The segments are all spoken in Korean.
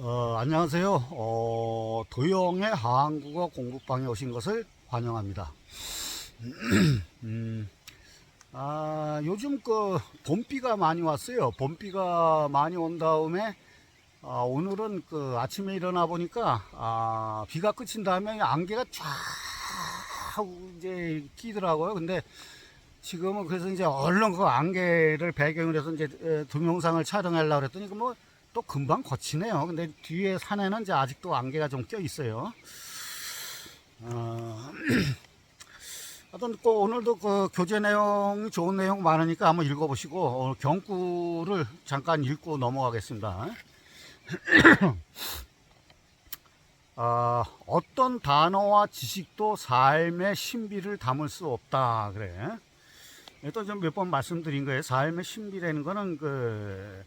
어, 안녕하세요. 어, 도영의 한국어 공부방에 오신 것을 환영합니다. 음, 아, 요즘 그 봄비가 많이 왔어요. 봄비가 많이 온 다음에 아, 오늘은 그 아침에 일어나 보니까 아, 비가 그친 다음에 안개가 쫙 이제 끼더라고요. 근데 지금은 그래서 이제 얼른 그 안개를 배경으로 해서 이제 에, 동영상을 촬영하려고 그랬더니 그뭐 또 금방 거치네요. 근데 뒤에 산에는 이제 아직도 안개가 좀 껴 있어요. 어, 하여튼 그 오늘도 그 교재 내용 좋은 내용 많으니까 한번 읽어보시고 경구를 잠깐 읽고 넘어가겠습니다. 아, 어떤 단어와 지식도 삶의 신비를 담을 수 없다 그래. 또 좀 몇 번 말씀드린 거예요. 삶의 신비라는 거는 그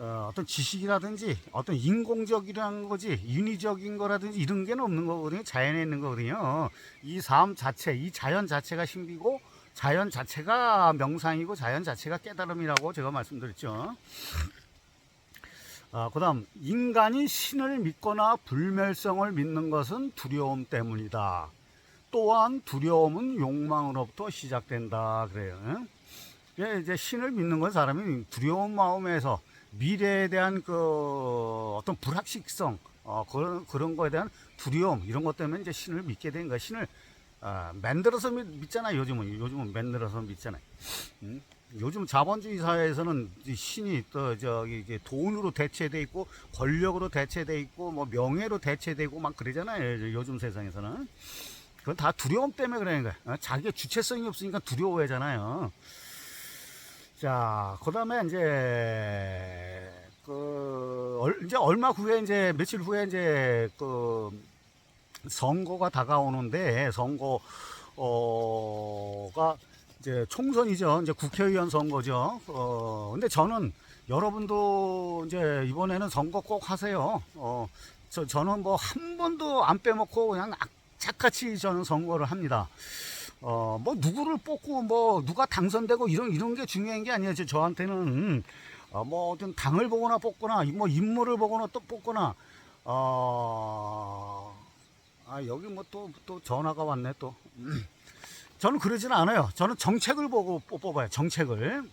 어, 떤 지식이라든지 어떤 인공적이라는 거지 인위적인 거라든지 이런 게 없는 거거든요. 자연에 있는 거거든요. 이 삶 자체, 이 자연 자체가 신비고 자연 자체가 명상이고 자연 자체가 깨달음이라고 제가 말씀드렸죠. 아, 그 다음 인간이 신을 믿거나 불멸성을 믿는 것은 두려움 때문이다. 또한 두려움은 욕망으로부터 시작된다 그래요. 예, 이제 신을 믿는 건 사람이 두려운 마음에서 미래에 대한 그 어떤 불확실성 어, 그런 그런 거에 대한 두려움 이런 것 때문에 이제 신을 믿게 된 거야. 신을 아, 만들어서 믿, 믿잖아요. 요즘은 요즘은 만들어서 믿잖아요. 음? 요즘 자본주의 사회에서는 이 신이 또 저기 이제 돈으로 대체돼 있고 권력으로 대체돼 있고 뭐 명예로 대체되고 막 그러잖아요. 요즘 세상에서는 그건 다 두려움 때문에 그러는 거야. 어? 자기의 주체성이 없으니까 두려워하잖아요. 자, 그 다음에 이제, 그, 얼, 이제 얼마 후에 이제, 며칠 후에 이제, 그, 선거가 다가오는데, 선거, 어,가 이제 총선이죠. 이제 국회의원 선거죠. 어, 근데 저는 여러분도 이제 이번에는 선거 꼭 하세요. 어, 저, 저는 뭐 한 번도 안 빼먹고 그냥 악착같이 저는 선거를 합니다. 어, 뭐, 누구를 뽑고, 뭐, 누가 당선되고, 이런, 이런 게 중요한 게 아니에요. 저, 저한테는, 어, 뭐, 어떤 당을 보거나 뽑거나, 뭐, 인물을 보거나 또 뽑거나, 어, 아, 여기 뭐 또, 또 전화가 왔네, 또. 저는 그러지는 않아요. 저는 정책을 보고 뽑- 뽑아요. 정책을.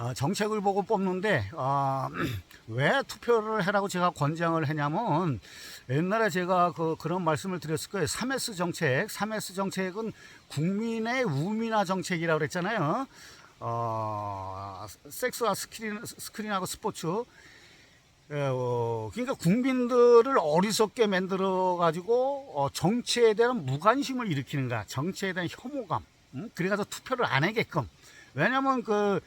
어, 정책을 보고 뽑는데 어, 왜 투표를 해라고 제가 권장을 했냐면 옛날에 제가 그 그런 말씀을 드렸을 거예요. 3S 정책, 3S 정책은 국민의 우민화 정책이라고 그랬잖아요. 어, 섹스와 스크린, 스크린하고 스포츠. 예, 어, 그러니까 국민들을 어리석게 만들어 가지고 어, 정치에 대한 무관심을 일으키는 거야. 정치에 대한 혐오감. 음? 그래가지고 투표를 안 하게끔. 왜냐면 그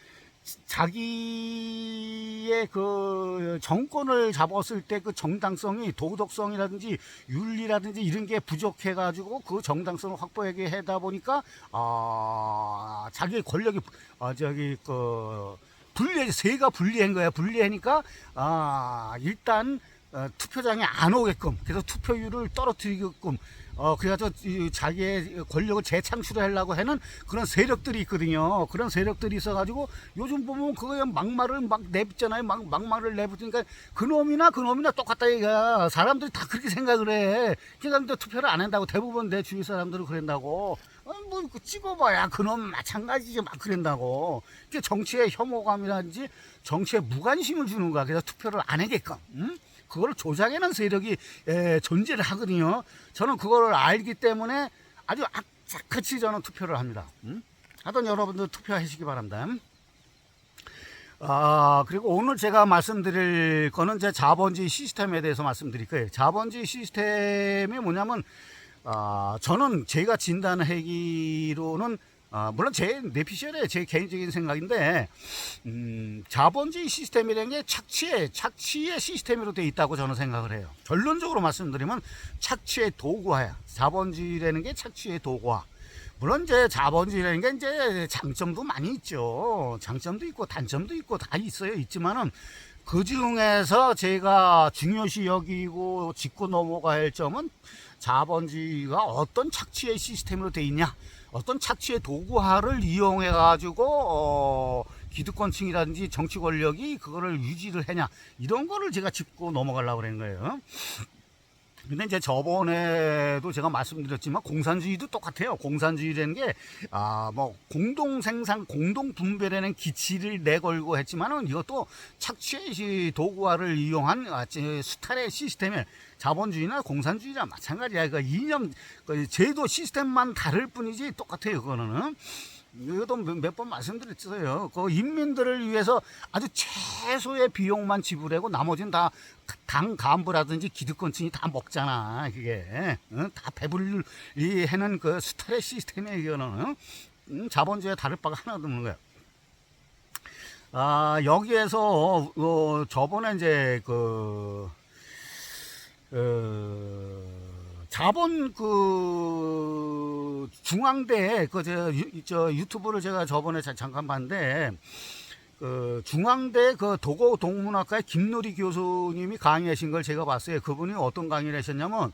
자기의 그 정권을 잡았을 때 그 정당성이 도덕성이라든지 윤리라든지 이런 게 부족해 가지고 그 정당성을 확보하게 하다 보니까 아 자기의 권력이 아 저기 그 분리 세가 분리한 거야. 분리하니까 아 일단 어, 투표장에 안 오게끔 그래서 투표율을 떨어뜨리게끔 어이 자기의 권력을 재창출하려고 하는 그런 세력들이 있거든요. 그런 세력들이 있어가지고 요즘 보면 그거에 막말을 막 내붙잖아요. 막 막말을 내붙으니까 그놈이나 그놈이나 똑같다 이가 사람들이 다 그렇게 생각을 해. 그러니까 투표를 안 한다고 대부분 내 주위 사람들은 그런다고. 어, 뭐그 찍어봐야 그놈 마찬가지지 막 그런다고. 그 정치의 혐오감이라든지 정치에 무관심을 주는 거야. 그래서 투표를 안 하게끔. 응? 그걸 조작해는 세력이 에, 존재를 하거든요. 저는 그걸 알기 때문에 아주 악착같이 저는 투표를 합니다. 음? 하여튼 여러분들 투표하시기 바랍니다. 아, 그리고 오늘 제가 말씀드릴 거는 제 자본주의 시스템에 대해서 말씀드릴 거예요. 자본주의 시스템이 뭐냐면, 아, 저는 제가 진단하기로는 아, 물론 제 내피셜의 제 개인적인 생각인데 음, 자본주의 시스템이라는 게 착취의 착취의 시스템으로 되어 있다고 저는 생각을 해요. 결론적으로 말씀드리면 착취의 도구화야. 자본주의라는 게 착취의 도구화. 물론 이제 자본주의라는 게 이제 장점도 많이 있죠. 장점도 있고 단점도 있고 다 있어요. 있지만은 그 중에서 제가 중요시 여기고 짚고 할 점은 자본주의가 어떤 착취의 시스템으로 되어 있냐. 어떤 착취의 도구화를 이용해 가지고 어, 기득권층이라든지 정치 권력이 그거를 유지를 해냐 이런 거를 제가 짚고 넘어가려고 그러는 거예요. 근데 이제 저번에도 제가 말씀드렸지만 공산주의도 똑같아요. 공산주의라는 게, 아, 뭐, 공동생산, 공동분배라는 기치를 내걸고 했지만은 이것도 착취의 도구화를 이용한 아, 제 수탈의 시스템에 자본주의나 공산주의나 마찬가지야. 그 이념, 그 제도 시스템만 다를 뿐이지 똑같아요. 그거는. 이것도 몇 번 말씀드렸어요. 그 인민들을 위해서 아주 최소의 비용만 지불하고 나머지는 다 당 간부라든지 기득권층이 다 먹잖아. 그게 응? 다 배불리 해는 그 스타레 시스템이에요. 이거는 응? 자본주의에 다를 바가 하나도 없는 거야. 아 여기에서 어, 저번에 이제 그 어, 자본 그 중앙대 그저 저 유튜브를 제가 저번에 자- 잠깐 봤는데 그 중앙대 그 도고 동문학과의 김노리 교수님이 강의하신 걸 제가 봤어요. 그분이 어떤 강의를 하셨냐면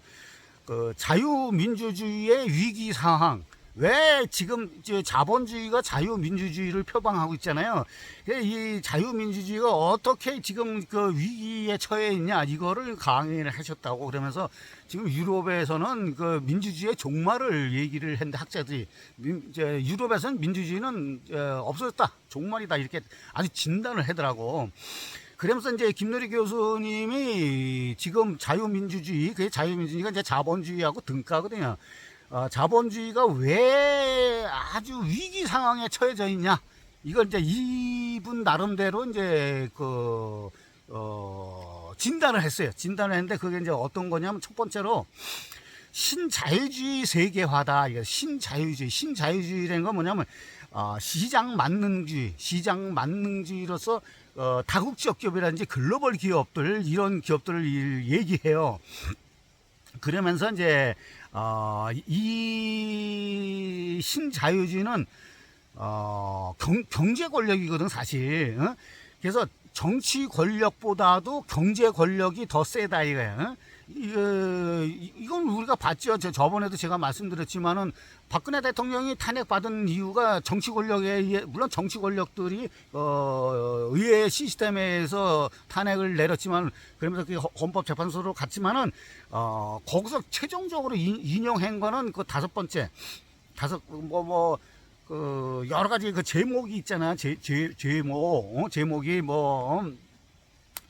그 자유민주주의의 위기 상황. 왜 지금 자본주의가 자유민주주의를 표방하고 있잖아요. 이 자유민주주의가 어떻게 지금 그 위기에 처해 있냐 이거를 강의를 하셨다고 그러면서 지금 유럽에서는 그 민주주의의 종말을 얘기를 했는데 학자들이 유럽에서는 민주주의는 어, 없어졌다 종말이다 이렇게 아주 진단을 하더라고. 그러면서 이제 김노리 교수님이 지금 자유민주주의, 그 자유민주주의가 이제 자본주의하고 등가거든요. 어, 자본주의가 왜 아주 위기 상황에 처해져 있냐? 이걸 이제 이분 나름대로 이제 그, 어, 진단을 했어요. 진단을 했는데 그게 이제 어떤 거냐면 첫 번째로 신자유주의 세계화다. 신자유주의, 신자유주의라는 건 뭐냐면 어, 시장 만능주의, 시장 만능주의로서 어, 다국적 기업이라든지 글로벌 기업들 이런 기업들을 이- 얘기해요. 그러면서 이제 어, 이 신자유주의는 어, 경, 경제 권력이거든 사실. 어? 그래서 정치 권력보다도 경제 권력이 더 세다 이거야. 어? 이- 이건 우리가 봤죠. 저 저번에도 제가 말씀드렸지만은 박근혜 대통령이 탄핵받은 이유가 정치 권력에 의해 물론 정치 권력들이 어 의회 시스템에서 탄핵을 내렸지만 그러면서 그 헌- 헌법재판소로 갔지만은 어 거기서 최종적으로 인- 인용한 거는 그 다섯 번째 다섯 뭐 뭐 그 여러 가지 그 제목이 있잖아 제, 제 제목 어? 제목이 뭐 음,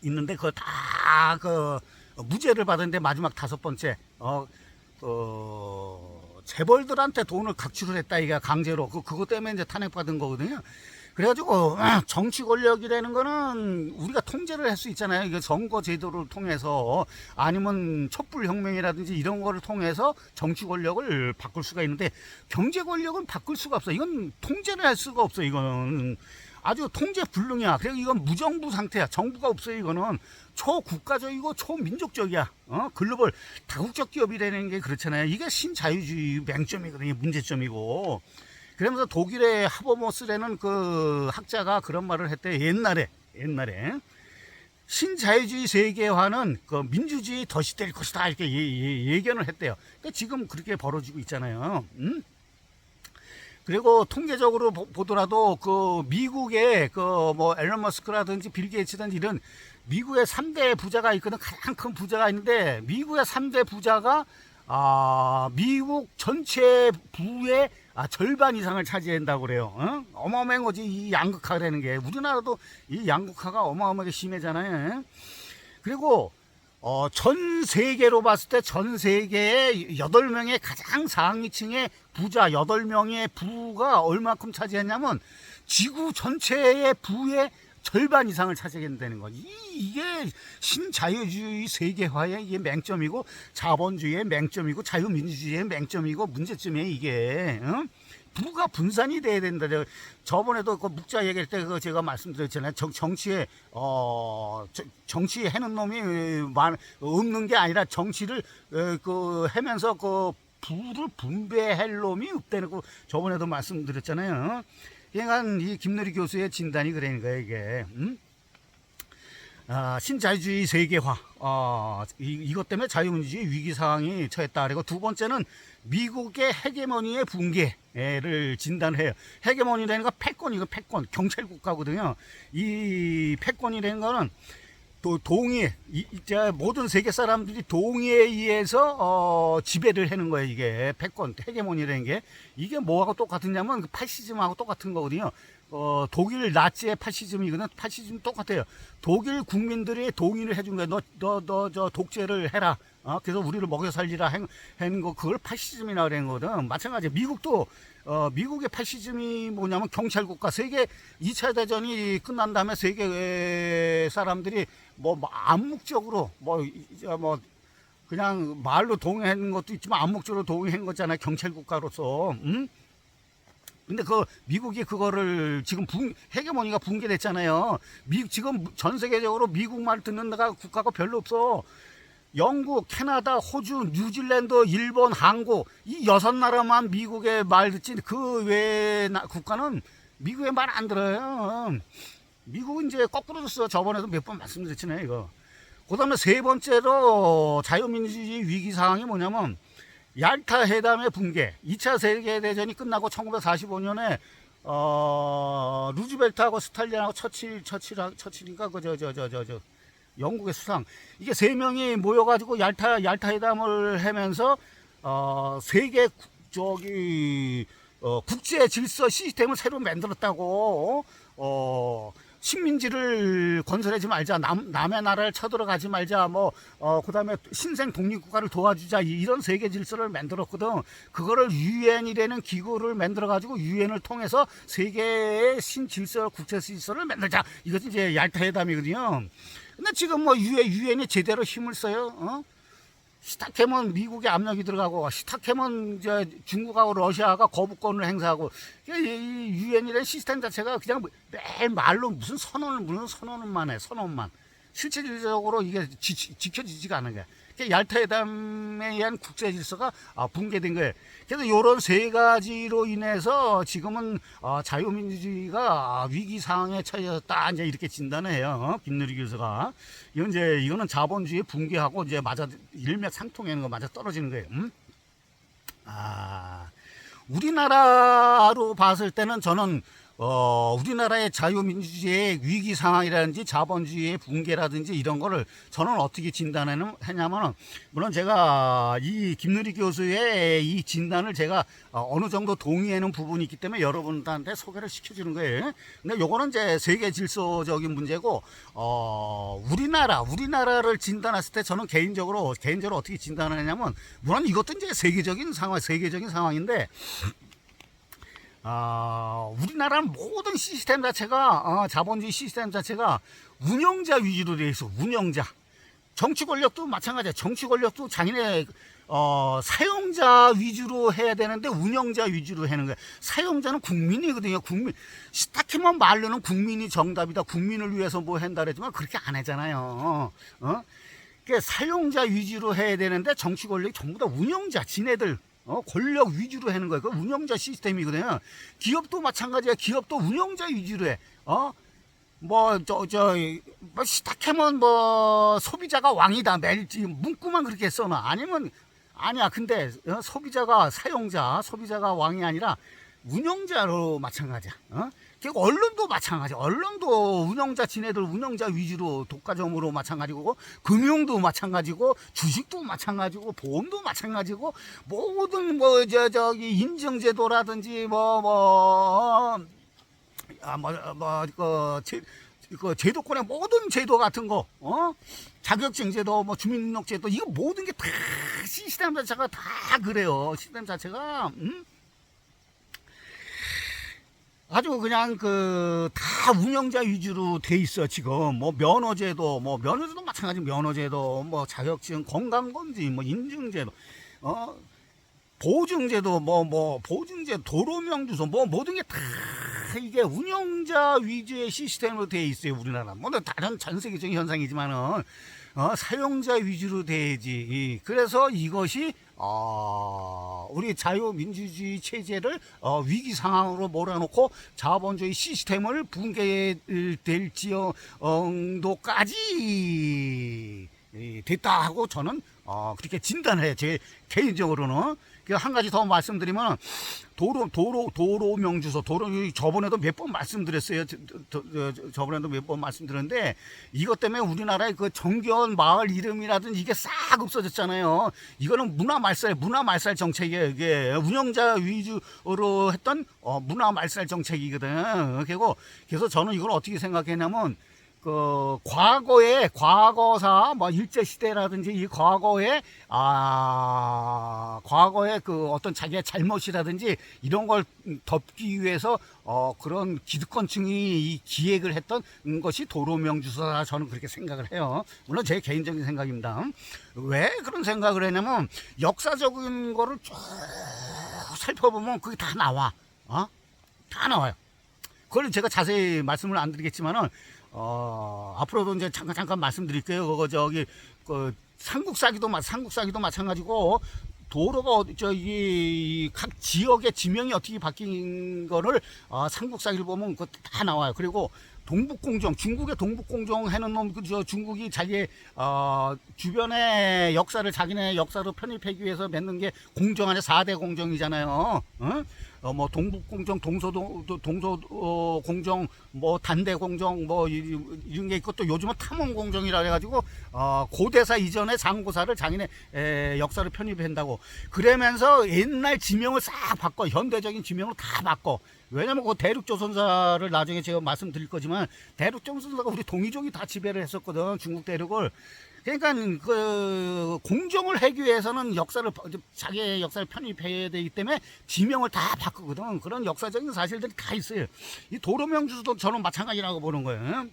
있는데 그거 다그 무죄를 받았는데 마지막 다섯 번째 어, 어 재벌들한테 돈을 각출을 했다 이가 강제로 그 그것 때문에 이제 탄핵 받은 거거든요. 그래가지고 아, 정치 권력이라는 거는 우리가 통제를 할 수 있잖아요. 이게 선거 제도를 통해서 아니면 촛불 혁명이라든지 이런 거를 통해서 정치 권력을 바꿀 수가 있는데 경제 권력은 바꿀 수가 없어. 이건 통제를 할 수가 없어. 이거는 아주 통제 불능이야. 그리고 이건 무정부 상태야. 정부가 없어요. 이거는 초국가적이고 초민족적이야. 어? 글로벌 다국적 기업이라는 게 그렇잖아요. 이게 신자유주의 맹점이거든요. 문제점이고. 그러면서 독일의 하버모스라는 그 학자가 그런 말을 했대. 옛날에 옛날에 신자유주의 세계화는 그 민주주의 덫이 될 것이다 이렇게 예, 예, 예견을 했대요. 그러니까 지금 그렇게 벌어지고 있잖아요. 음? 그리고 통계적으로 보- 보더라도 그 미국의 그 뭐 앨런 머스크라든지 빌 게이츠든지 이런 미국의 3대 부자가 있거든 가장 큰 부자가 있는데 미국의 3대 부자가 아 미국 전체 부의 아, 절반 이상을 차지한다고 그래요. 어? 어마어마한 거지 이 양극화라는 게 우리나라도 이 양극화가 어마어마하게 심해잖아요. 그리고 어, 전 세계로 봤을 때 전 세계의 8명의 가장 상위층의 부자 8명의 부가 얼마큼 차지했냐면 지구 전체의 부의 절반 이상을 차지한다는 거지. 이- 이게 신자유주의 세계화의 이게 맹점이고 자본주의의 맹점이고 자유민주주의의 맹점이고 문제점이에요 이게. 어? 부가 분산이 돼야 된다. 저번에도 그 묵자 얘기할 때 그거 제가 말씀드렸잖아요. 정, 정치에 어 저- 정치 해는 놈이 많 없는 게 아니라 정치를 어, 그 하면서 그 부를 분배할 놈이 없다는 거 저번에도 말씀드렸잖아요. 그러니까 이 김누리 교수의 진단이 거예요 이게. 음? 아, 신자유주의 세계화 어, 이, 이것 때문에 자유민주주의 위기 상황이 처했다. 그리고 두 번째는 미국의 헤게모니의 붕괴를 진단해요. 헤게모니라는 거 패권 이거 패권 경찰 국가거든요. 이 패권이라는 거는 또 동의, 이, 이제 모든 세계 사람들이 동의에 의해서 어, 지배를 하는 거예요. 이게 패권, 헤게모니라는 게 이게 뭐하고 똑같으냐면 그 파시즘하고 똑같은 거거든요. 어, 독일 나치의 파시즘이거든. 파시즘 똑같아요. 독일 국민들이 동의를 해준 거예요. 너, 너, 너, 저 독재를 해라. 어, 그래서 우리를 먹여 살리라 한, 한 거, 그걸 파시즘이라고 그러는 거거든. 마찬가지. 미국도, 어, 미국의 파시즘이 뭐냐면 경찰 국가. 세계 2차 대전이 끝난 다음에 세계 사람들이 뭐, 뭐 암묵적으로, 뭐, 이제 뭐, 그냥 말로 동의하는 것도 있지만 암묵적으로 동의한 거잖아요. 경찰 국가로서. 음? 근데 그 미국이 그거를 지금 붕, 헤게모니가 붕괴됐잖아요. 미 지금 전 세계적으로 미국 말 듣는 데가 국가가 별로 없어. 영국, 캐나다, 호주, 뉴질랜드, 일본, 한국 이 여섯 나라만 미국의 말 듣지 그 나- 국가는 미국의 말 안 들어요. 미국은 이제 거꾸로 줬어. 저번에도 몇 번 말씀드렸잖아요, 이거. 그 다음에 세 번째로 자유민주주의 위기 상황이 뭐냐면 얄타 회담의 붕괴. 2차 세계 대전이 끝나고 1945년에 어 루즈벨트하고 스탈린하고 처칠 처칠 처칠인가 그 저 저 저 저 저 영국의 수상. 이게 세 명이 모여가지고 얄타 얄타 회담을 하면서 어 세계 국- 저기 어 국제 질서 시스템을 새로 만들었다고 어 식민지를 건설하지 말자 남, 남의 나라를 쳐들어가지 말자 뭐 어 그 다음에 신생 독립국가를 도와주자 이- 이런 세계 질서를 만들었거든. 그거를 유엔이라는 기구를 만들어 가지고 유엔을 통해서 세계의 신질서 국제 질서를 만들자. 이것이 이제 얄타 회담이거든요. 근데 지금 뭐 유엔 유엔이 제대로 힘을 써요 어? 시타케면 미국의 압력이 들어가고 시타케면 이제 중국하고 러시아가 거부권을 행사하고 이 유엔이라는 시스템 자체가 그냥 매일 말로 무슨 선언을 무슨 선언만 해 선언만 실질적으로 이게 지, 지켜지지가 않은 거야. 얄타회담에 의한 국제 질서가 아, 붕괴된 거예요. 그래서 이런 세 가지로 인해서 지금은 어, 자유민주주의가 위기 상황에 처해졌다 이제 이렇게 진단을 해요. 어? 김누리 교수가 이건 이제 이거는 자본주의 붕괴하고 이제 맞아 일맥상통하는 거 맞아 떨어지는 거예요. 음? 아 우리나라로 봤을 때는 저는 어, 우리나라의 자유민주주의의 위기 상황이라든지 자본주의의 붕괴라든지 이런 거를 저는 어떻게 진단하냐면은, 물론 제가 이 김누리 교수의 이 진단을 제가 어, 어느 정도 동의하는 부분이 있기 때문에 여러분들한테 소개를 시켜주는 거예요. 근데 요거는 이제 세계 질서적인 문제고, 어, 우리나라, 우리나라를 진단했을 때 저는 개인적으로, 개인적으로 어떻게 진단하냐면, 물론 이것도 이제 세계적인 상황, 세계적인 상황인데, 아, 우리나라는 모든 시스템 자체가 어, 자본주의 시스템 자체가 운영자 위주로 돼 있어. 운영자. 정치 권력도 마찬가지야. 정치 권력도 자기네 어, 사용자 위주로 해야 되는데 운영자 위주로 하는 거야. 사용자는 국민이거든요. 국민. 스타키만 말로는 국민이 정답이다. 국민을 위해서 뭐 한다 그랬지만 그렇게 안 하잖아요. 어? 그 사용자 위주로 해야 되는데 정치 권력이 전부 다 운영자, 지네들 어, 권력 위주로 하는 거예요. 그 운영자 시스템이거든요. 기업도 마찬가지야. 기업도 운영자 위주로 해. 어? 뭐, 저, 저, 뭐, 시작하면 뭐, 소비자가 왕이다. 멜지, 문구만 그렇게 써놔. 아니면, 아니야. 근데, 어, 소비자가, 사용자, 소비자가 왕이 아니라, 운영자로 마찬가지야. 어? 그리고 언론도 마찬가지. 언론도 운영자 지네들 운영자 위주로 독과점으로 마찬가지고 금융도 마찬가지고 주식도 마찬가지고 보험도 마찬가지고 모든 뭐 저 저기 인증제도라든지 뭐 뭐 아, 뭐, 뭐, 그, 제, 그 제도권의 모든 제도 같은 거, 어? 자격증 제도, 뭐 주민등록 제도, 이거 모든 게 다 시스템 자체가 다 그래요. 시스템 자체가, 음? 아주 그냥 그 다 운영자 위주로 돼 있어 지금. 뭐 면허제도 뭐 면허제도 마찬가지 면허제도 뭐 자격증 건강검진 뭐 인증제도 어? 보증제도 뭐 뭐 보증제 도로명 주소 뭐 모든 게 다 이게 운영자 위주의 시스템으로 돼 있어요 우리나라. 뭐 다른 전 세계적인 현상이지만은 어, 사용자 위주로 돼야지. 이, 그래서 이것이 어, 우리 자유민주주의 체제를 어, 위기 상황으로 몰아놓고 자본주의 시스템을 붕괴될 지정도까지 됐다 하고 저는 어, 그렇게 진단을 해요. 제 개인적으로는. 그한 가지 더 말씀드리면 도로 도로 도로 명주소 도로 저번에도 몇 번 말씀드렸어요. 저, 저, 저, 저 번에도 몇 번 말씀드렸는데 이것 때문에 우리나라의 그 정겨운 마을 이름이라든지 이게 싹 없어졌잖아요. 이거는 문화 말살 문화 말살 정책이에요. 이게 운영자 위주로 했던 어, 문화 말살 정책이거든. 그리고 그래서 저는 이걸 어떻게 생각했냐면 그 과거에 과거사 뭐 일제 시대라든지 이 과거에 아 과거에 그 어떤 자기의 잘못이라든지 이런 걸 덮기 위해서 어 그런 기득권층이 이 기획을 했던 것이 도로명주소다 저는 그렇게 생각을 해요. 물론 제 개인적인 생각입니다. 왜 그런 생각을 했냐면 역사적인 거를 쭉 살펴보면 그게 다 나와. 어? 다 나와요. 그걸 제가 자세히 말씀을 안 드리겠지만은 어, 앞으로도 이제 잠깐 잠깐 말씀드릴게요. 그거 저기 그 삼국사기도 마 삼국사기도 마찬가지고 도로가 저기 각 지역의 지명이 어떻게 바뀐 거를 어, 삼국사기를 보면 그거 다 나와요. 그리고 동북공정 중국의 동북공정 해놓은 놈 그저 중국이 자기의 어, 주변의 역사를 자기네 역사로 편입하기 위해서 맺는 게 공정 안에 4대 공정이잖아요. 어? 어, 뭐 동북공정, 동서동, 동서 어, 공정, 뭐 단대 공정, 뭐 이- 이런 게 있고 또 요즘은 탐험 공정이라 해가지고 어, 고대사 이전의 장고사를 자기네 에, 역사를 편입한다고 그러면서 옛날 지명을 싹 바꿔 현대적인 지명으로 다 바꿔 왜냐면 그 대륙 조선사를 나중에 제가 말씀드릴 거지만 대륙 조선사가 우리 동이족이 다 지배를 했었거든 중국 대륙을. 그러니까 그 공정을 하기 위해서는 역사를 자기의 역사를 편입해야 되기 때문에 지명을 다 바꾸거든. 그런 역사적인 사실들이 다 있어요. 이 도로명주도 저는 마찬가지라고 보는 거예요.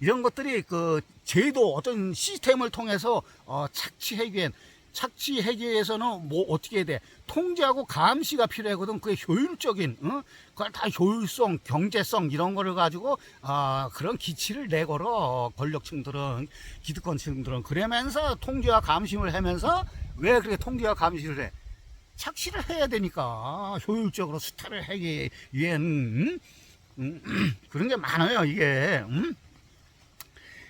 이런 것들이 그 제도 어떤 시스템을 통해서 어, 착취하기 위한 착취하기 위해서는 뭐 어떻게 해야 돼? 통제하고 감시가 필요하거든. 그게 효율적인 어? 그걸 다 효율성 경제성 이런 거를 가지고 아 그런 기치를 내걸어. 권력층들은 기득권층들은. 그러면서 통제와 감시를 하면서 왜 그렇게 통제와 감시를 해? 착취를 해야 되니까. 효율적으로 수탈을 하기 위한 음? 음, 그런 게 많아요 이게. 음?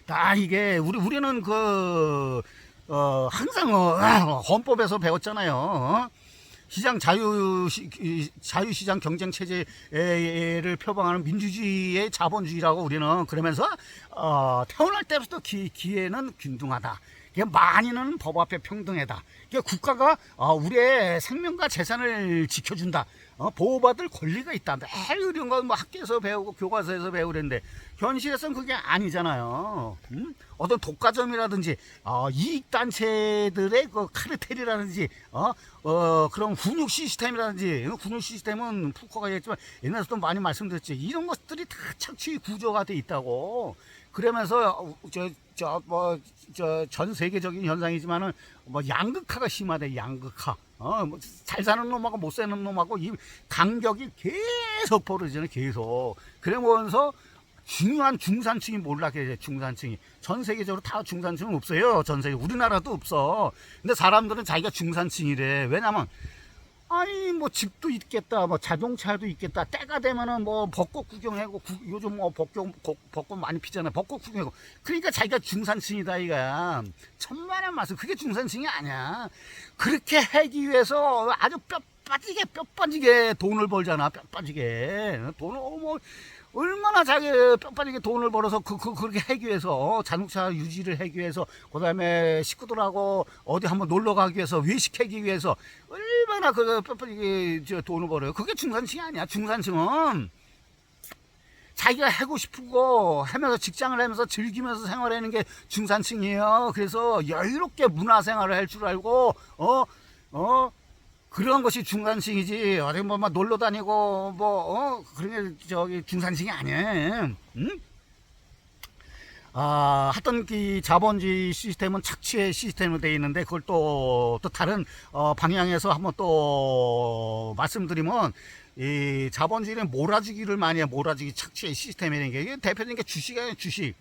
다 이게 우리 우리는 그 어, 항상 어, 헌법에서 배웠잖아요. 어? 시장 자유 자유 시장 경쟁 체제를 표방하는 민주주의의 자본주의라고 우리는 그러면서 어, 태어날 때부터 기, 기회는 균등하다. 이게 만인은 법 앞에 평등하다. 이게 국가가 어, 우리의 생명과 재산을 지켜준다. 어, 보호받을 권리가 있다. 매일 이런 건뭐 학교에서 배우고 교과서에서 배우는데 현실에서는 그게 아니잖아요. 음? 어떤 독과점이라든지 어, 이익 단체들의 그 카르텔이라든지 어, 어, 그런 훈육 시스템이라든지 훈육 시스템은 푸커가 얘기했지만 옛날에도 많이 말씀드렸지 이런 것들이 다 착취 구조가 돼 있다고. 그러면서 저 저뭐저전 세계적인 현상이지만은 뭐 양극화가 심하대 양극화. 어, 뭐 잘 사는 놈하고 못 사는 놈하고 이 간격이 계속 벌어지잖아요, 계속. 그러면서 중요한 중산층이 몰락해, 중산층이. 전 세계적으로 다 중산층은 없어요, 전 세계. 우리나라도 없어. 근데 사람들은 자기가 중산층이래. 왜냐면, 아니, 뭐 집도 있겠다, 뭐 자동차도 있겠다. 때가 되면은 뭐 벚꽃 구경하고, 구- 요즘 뭐 벚꽃, 벚- 벚꽃 많이 피잖아요. 벚꽃 구경하고. 그러니까 자기가 중산층이다, 이가. 천만의 말씀. 그게 중산층이 아니야. 그렇게 하기 위해서 아주 뼈 빠지게 뼈 빠지게 돈을 벌잖아 뼈 빠지게 돈을 어, 뭐 얼마나 자기 뼈 빠지게 돈을 벌어서 그, 그 그렇게 하기 위해서 자동차 유지를 하기 위해서 그 다음에 식구들하고 어디 한번 놀러 가기 위해서 외식하기 위해서 얼마나 그 뼈 빠지게 저 돈을 벌어요 그게 중산층이 아니야 중산층은 자기가 하고 싶고 하면서 직장을 하면서 즐기면서 생활하는 게 중산층이에요. 그래서 여유롭게 문화생활을 할 줄 알고 어 어, 그런 것이 중산층이지. 어디 뭐, 막 놀러 다니고 뭐 어, 그런 게 저기 중산층이 아니에요. 응? 아, 하여튼 그 자본주의 시스템은 착취의 시스템으로 되어 있는데 그걸 또, 또 다른 어, 방향에서 한번 또 말씀드리면 이 자본주의는 몰아주기를 많이 해 몰아주기 착취의 시스템이라는 게 대표적인 게 주식이에요 주식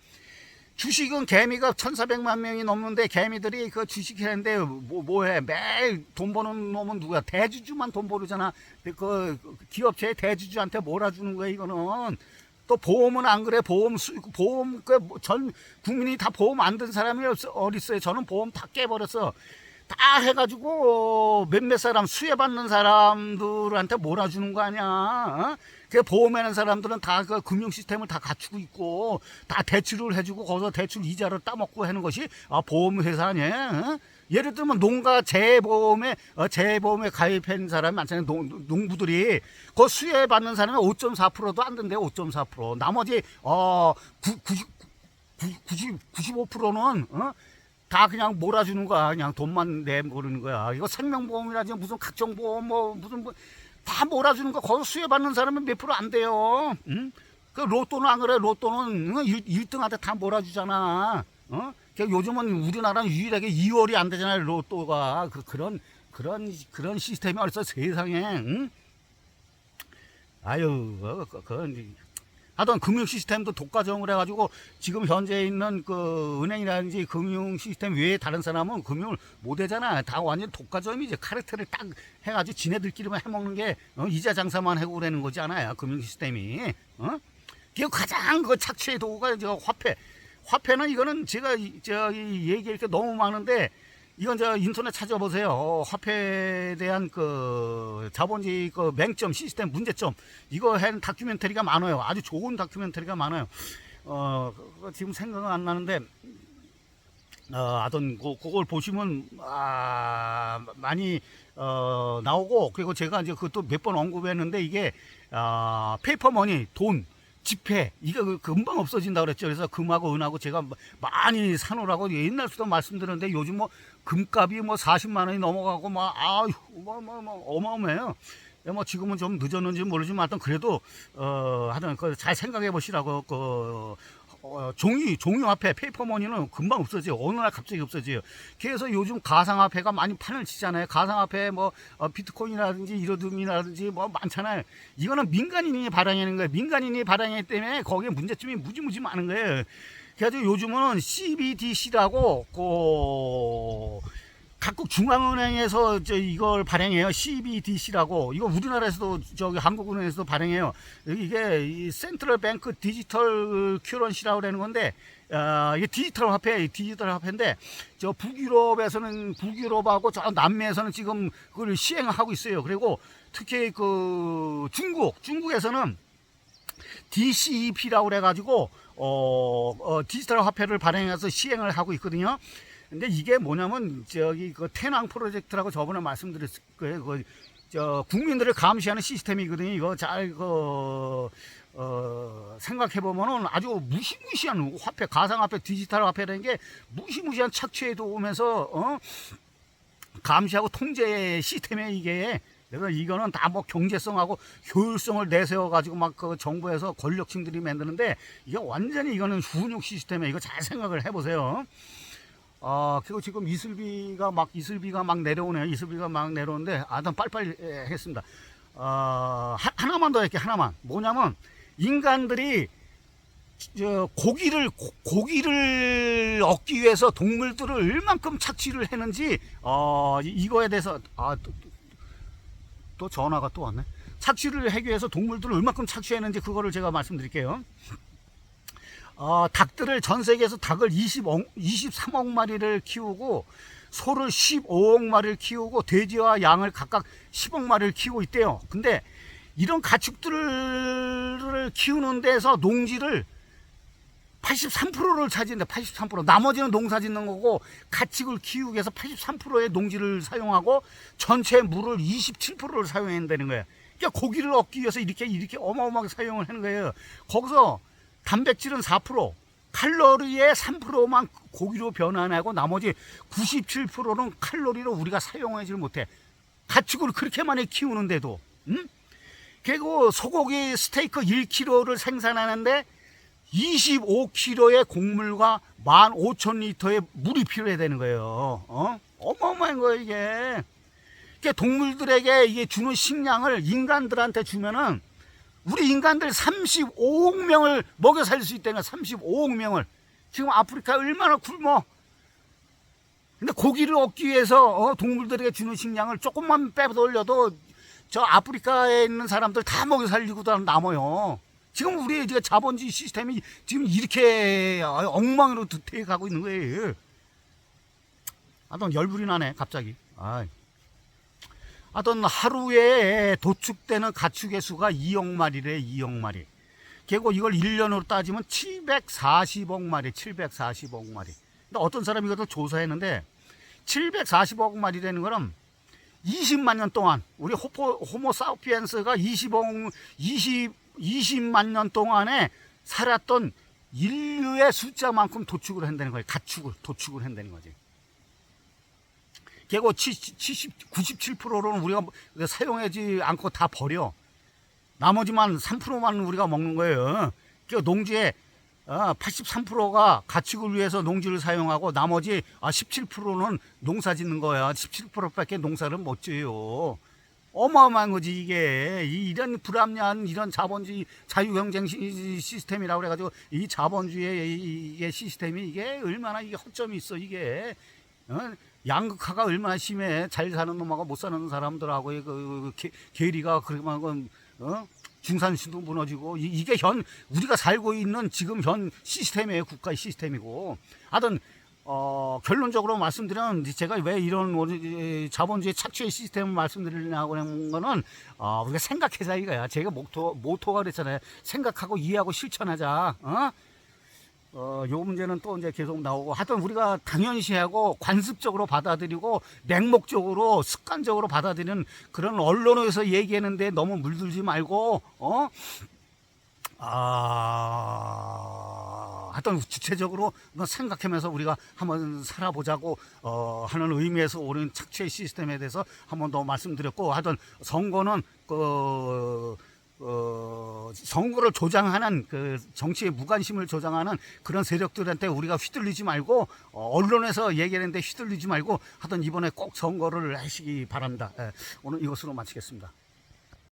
주식은 개미가 1,400만 명이 넘는데 개미들이 그 주식하는데 뭐, 뭐해? 매일 돈 버는 놈은 누구야? 대주주만 돈 버르잖아. 근데 그 기업체 대주주한테 몰아주는 거야 이거는. 또 보험은 안 그래? 보험 수 보험 그전 국민이 다 보험 안 든 사람이 없어 어딨어요? 저는 보험 다 깨버렸어. 다 해가지고 몇몇 사람 수혜받는 사람들한테 몰아주는 거 아니야. 어? 그 보험하는 사람들은 다 그 금융 시스템을 다 갖추고 있고 다 대출을 해주고 거기서 대출 이자를 따먹고 하는 것이 아, 보험회사 아니야. 어? 예를 들면 농가 재보험에 어, 재보험에 가입한 사람이 많잖아요. 농, 농부들이 그 수혜 받는 사람이 5.4%도 안 된대요. 5.4%. 나머지 어 9, 90, 90, 95%는 어? 다 그냥 몰아주는 거야. 그냥 돈만 내모르는 거야. 이거 생명보험이라든지 무슨 각종 보험 뭐 무슨 뭐 다 몰아주는 거. 거기 수혜받는 사람은 몇 프로 안 돼요. 응? 그 로또는 안 그래. 로또는 응? 1, 등한테다 몰아주잖아. 어? 그 요즘은 우리나라는 유일하게 2월이 안 되잖아요. 로또가 그 그런 그런 그런 시스템이 어딨어 세상에. 응? 아유, 그, 그, 그건 하여튼 금융 시스템도 독과점을 해가지고 지금 현재 있는 그 은행이라든지 금융 시스템 외에 다른 사람은 금융을 못 하잖아. 다 완전 독과점이지. 카르텔을 딱 해가지고 지네들끼리만 해먹는 게 어, 이자 장사만 하고 그러는 거지 않아요. 금융 시스템이. 어? 그게 가장 그 착취의 도구가 저 화폐. 화폐는 이거는 제가 이- 저이 얘기할 게 너무 많은데 이건 저 인터넷 찾아보세요. 어, 화폐에 대한 그 자본주의 그 맹점 시스템 문제점 이거 한 다큐멘터리가 많아요. 아주 좋은 다큐멘터리가 많아요. 어 지금 생각은 안 나는데 어 하여튼 그, 그걸 보시면 아 많이 어 나오고 그리고 제가 이제 그것도 몇 번 언급했는데 이게 아 페이퍼머니 돈 지폐 이거 그 금방 없어진다 그랬죠. 그래서 금하고 은하고 제가 많이 사놓으라고 옛날부터 말씀드렸는데 요즘 뭐 금값이 뭐 40만 원이 넘어가고 막 아유 뭐 뭐 뭐 어마어마해요. 예, 뭐 지금은 좀 늦었는지 모르지만 하여튼 그래도 어 하여튼 그잘 생각해 보시라고 그 어, 종이 종이 화폐 페이퍼머니는 금방 없어져요. 어느 날 갑자기 없어져요. 그래서 요즘 가상화폐가 많이 판을 치잖아요. 가상화폐 뭐 어, 비트코인이라든지 이러듬이라든지 뭐 많잖아요. 이거는 민간인이 발행하는 거예요. 민간인이 발행하기 때문에 거기에 문제점이 무지무지 많은 거예요. 그래가지고 요즘은 CBDC라고 그 각국 중앙은행에서 저 이걸 발행해요. CBDC라고. 이거 우리나라에서도 저기 한국은행에서도 발행해요. 이게 이 센트럴 뱅크 디지털 큐런시라고 그러는 건데 어, 이게 디지털 화폐, 디지털 화폐인데 저 북유럽에서는 북유럽하고 저 남미에서는 지금 그걸 시행하고 있어요. 그리고 특히 그 중국, 중국에서는 DCEP라고 그래 가지고 어, 어, 디지털 화폐를 발행해서 시행을 하고 있거든요. 근데 이게 뭐냐면 저기 그 태낭 프로젝트라고 저번에 말씀드렸을 거예요. 그, 저 국민들을 감시하는 시스템이거든요. 이거 잘 그 어, 생각해 보면은 아주 무시무시한 화폐, 가상화폐, 디지털 화폐라는 게 무시무시한 착취에 도 오면서 어? 감시하고 통제 시스템에 이게 그래서 이거는 다 뭐 경제성하고 효율성을 내세워 가지고 막 그 정부에서 권력층들이 만드는데 이게 완전히 이거는 훈육 시스템에 이거 잘 생각을 해보세요. 아 그리고 지금 이슬비가 막 이슬비가 막 내려오네요. 이슬비가 막 내려오는데 아단 빨리빨리 예, 하겠습니다. 아 하- 하나만 더 할게 하나만 뭐냐면 인간들이 저 고기를 고- 고기를 얻기 위해서 동물들을 얼만큼 착취를 했는지 어 이- 이거에 대해서 아 또또 전화가 또 왔네. 착취를 하기 위해서 동물들을 얼만큼 착취했는지 그거를 제가 말씀드릴게요. 어, 닭들을 전 세계에서 닭을 20억, 23억 마리를 키우고 소를 15억 마리를 키우고 돼지와 양을 각각 10억 마리를 키우고 있대요. 근데 이런 가축들을 키우는 데서 농지를 83%를 차지한다. 83%. 나머지는 농사 짓는 거고 가축을 키우기 위해서 83%의 농지를 사용하고 전체 물을 27%를 사용한다는 거예요. 그러니까 고기를 얻기 위해서 이렇게 이렇게 어마어마하게 사용을 하는 거예요. 거기서 단백질은 4%, 칼로리의 3%만 고기로 변환하고 나머지 97%는 칼로리로 우리가 사용하지 못해. 가축을 그렇게 많이 키우는데도, 응? 그리고 소고기 스테이크 1kg를 생산하는데 25kg의 곡물과 15,000리터의 물이 필요해야 되는 거예요. 어? 어마어마한 거예요, 이게. 그러니까 동물들에게 이게 주는 식량을 인간들한테 주면은 우리 인간들 35억 명을 먹여 살릴 수 있다는 거야. 35억 명을. 지금 아프리카 얼마나 굶어. 근데 고기를 얻기 위해서 어, 동물들에게 주는 식량을 조금만 빼돌려도 저 아프리카에 있는 사람들 다 먹여 살리고 다 남아요. 지금 우리 이제 자본주의 시스템이 지금 이렇게 어, 엉망으로 되어 가고 있는 거예요. 하여튼 열불이 나네 갑자기. 아이. 하여튼 하루에 도축되는 가축의 수가 2억 마리래 2억 마리. 결국 이걸 1년으로 따지면 740억 마리, 740억 마리. 근데 어떤 사람이 이것도 조사했는데 740억 마리라는 거는 20만 년 동안 우리 호포, 호모 사피엔스가 20억 20 20만 년 동안에 살았던 인류의 숫자만큼 도축을 한다는 거예요. 가축을 도축을 한다는 거지. 결국 70, 97%로는 우리가 사용하지 않고 다 버려. 나머지만 3%만 우리가 먹는 거예요. 그 농지에 83%가 가축을 위해서 농지를 사용하고 나머지 17%는 농사 짓는 거야. 17%밖에 농사를 못 지어요. 어마어마한 거지 이게 이- 이런 불합리한 이런 자본주의 자유경쟁 시- 시스템이라고 그래가지고 이 자본주의의 시스템이 이게 얼마나 이게 허점이 있어 이게 어? 양극화가 얼마나 심해 잘 사는 놈하고 못 사는 사람들하고의 그 계- 괴리가 그러면 어? 중산층도 무너지고 이- 이게 현 우리가 살고 있는 지금 현 시스템이에요 국가의 시스템이고 하여튼 어, 결론적으로 말씀드리면 제가 왜 이런 자본주의 착취의 시스템을 말씀드리려고 하는 거는 어, 우리가 생각해자 이거야 제가 모토, 모토가 그랬잖아요 생각하고 이해하고 실천하자 어? 어, 요 문제는 또 이제 계속 나오고 하여튼 우리가 당연시하고 관습적으로 받아들이고 맹목적으로 습관적으로 받아들이는 그런 언론에서 얘기하는데 너무 물들지 말고 어? 아, 하여튼 주체적으로 한번 생각하면서 우리가 한번 살아보자고 어, 하는 의미에서 오는 착취의 시스템에 대해서 한번 더 말씀드렸고 하여튼 선거는 그 어, 선거를 조장하는 그 정치의 무관심을 조장하는 그런 세력들한테 우리가 휘둘리지 말고 어, 언론에서 얘기하는데 휘둘리지 말고 하여튼 이번에 꼭 선거를 하시기 바랍니다. 예, 오늘 이것으로 마치겠습니다.